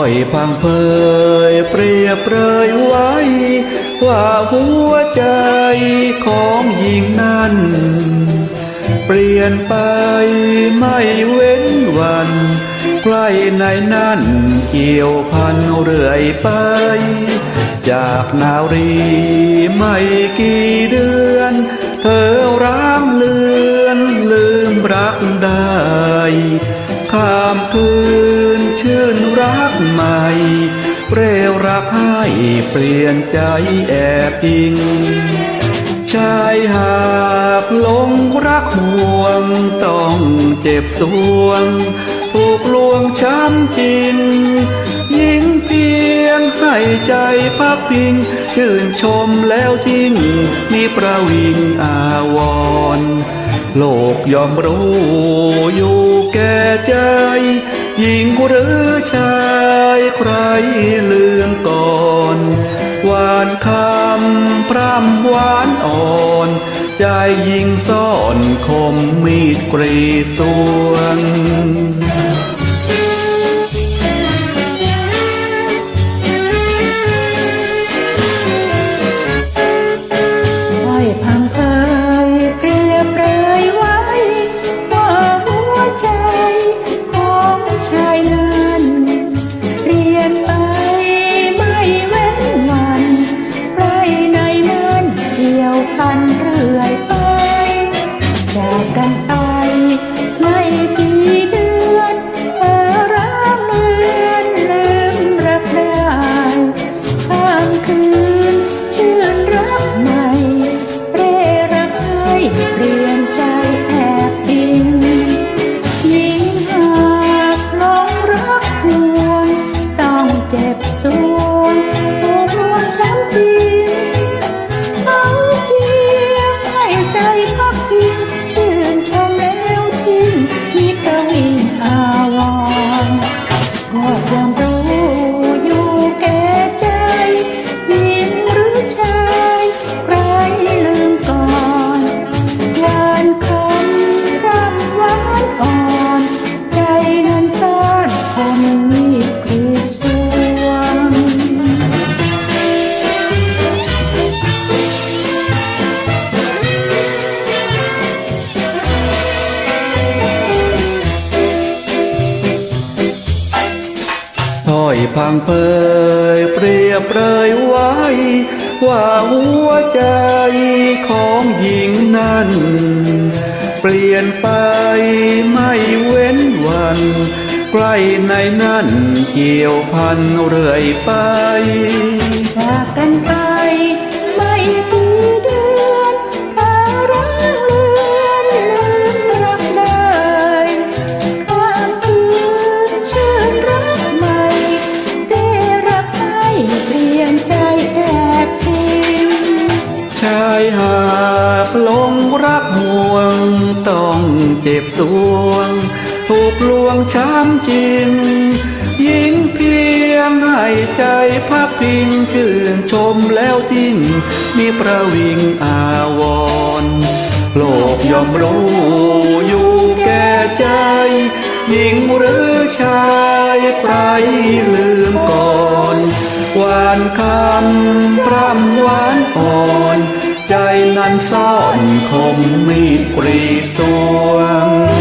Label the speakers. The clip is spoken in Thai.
Speaker 1: อยพังเพยเปรียบเปรยไว้ ว่าหัวใจของหญิงนั้น เปลี่ยนไปไม่เว้นวันใกล้ในนั้นเกี่ยวพันเรื่อยไป จากนารีไม่กี่เดือน เธอร้างเลือนลืมรักได้ข้ามคื เปลี่ยนใจแอบยิง ชายหากหลงรักห่วง ต้องเจ็บสวง ถูกลวงช้ำจริงยิงเพียงให้ใจพักพิง ชื่นชมแล้วทิ้ง มีประวิงอาวร โลกยอมรู้อยู่แก่ใจหญิงหรือชายใครลืมก่อ พร่ำหวานอ่อน ใจยิงซ่อนคมมีดกรีสวง
Speaker 2: กกันไปไพัง
Speaker 1: เพยเปรียบเปรยไว้ ว่าหัวใจของหญิงนั้น เปลี่ยนไปไม่เว้นวันใกล้ในนั้นเกี่ยวพันเรื่อยไป
Speaker 2: จากกันไปไม่
Speaker 1: ต้องเจ็บสวง ถูกลวงช้ำจริงยิงเพียงให้ใจพักพิงชื่นชมแล้วทิ้งมีประวิงอาวร โลกยอมรู้อยู่แก่ใจ หญิงหรือชายใครลืมก่อน หวานคำพร่ำหวานอ่อน ใจนั้นซ่อนคมมีปรีสวง